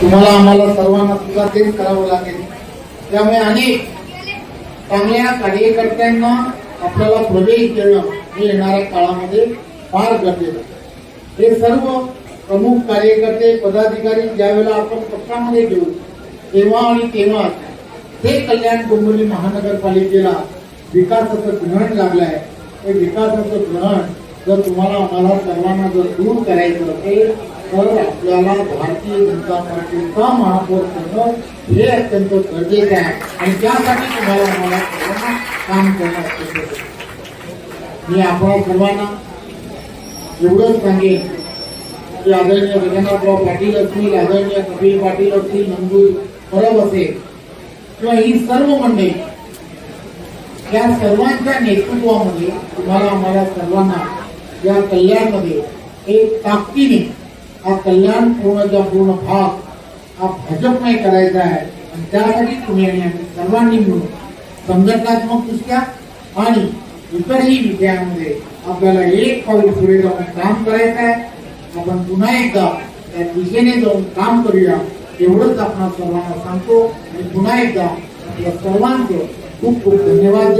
तुम्हाला आम्हाला सर्वांना सुद्धा तेच करावं लागेल. त्यामुळे अनेक चांगल्या कार्यकर्त्यांना आपल्याला प्रवेश देणं हे येणाऱ्या काळामध्ये फार गरजेचं हे सर्व प्रमुख कार्यकर्ते पदाधिकारी ज्यावेळेला आपण पक्षामध्ये घेऊ तेव्हा आणि तेव्हा हे कल्याण डोंबिवली महानगरपालिकेला विकासाचं ग्रहण लागलं आहे. हे विकासाचं ग्रहण जर तुम्हाला आम्हाला सर्वांना जर दूर करायचं असेल तर भारतीय जनता पार्टीचा महापौर करणं अत्यंत गरजेचं आहे आणि काम करणं अत्यंत. मी आपण सर्वांना एवढंच सांगेन की आदरणीय रघुनाथराव पाटील असतील आदरणीय कपिल पाटील नंदू परब असेल किंवा ही सर्व मंडळी या सर्वांच्या नेतृत्वामध्ये, तुम्हाला, आम्हाला सर्वांना या कल्याणमध्ये एक हा कल्याण पूर्णच्या पूर्ण भाग हा भाजपमय करायचा आहे आणि त्यासाठी तुम्ही सर्वांनी मिळून संघटनात्मक दृष्ट्या आणि इतरही विषयांमध्ये आपल्याला एक पाऊल पुढे जाऊन काम करायचं आहे आपण पुन्हा एकदा त्या दिशेने जाऊन काम करूया एवढंच आपण सर्वांना सांगतो आणि पुन्हा एकदा सर्वांचं खूप खूप धन्यवाद।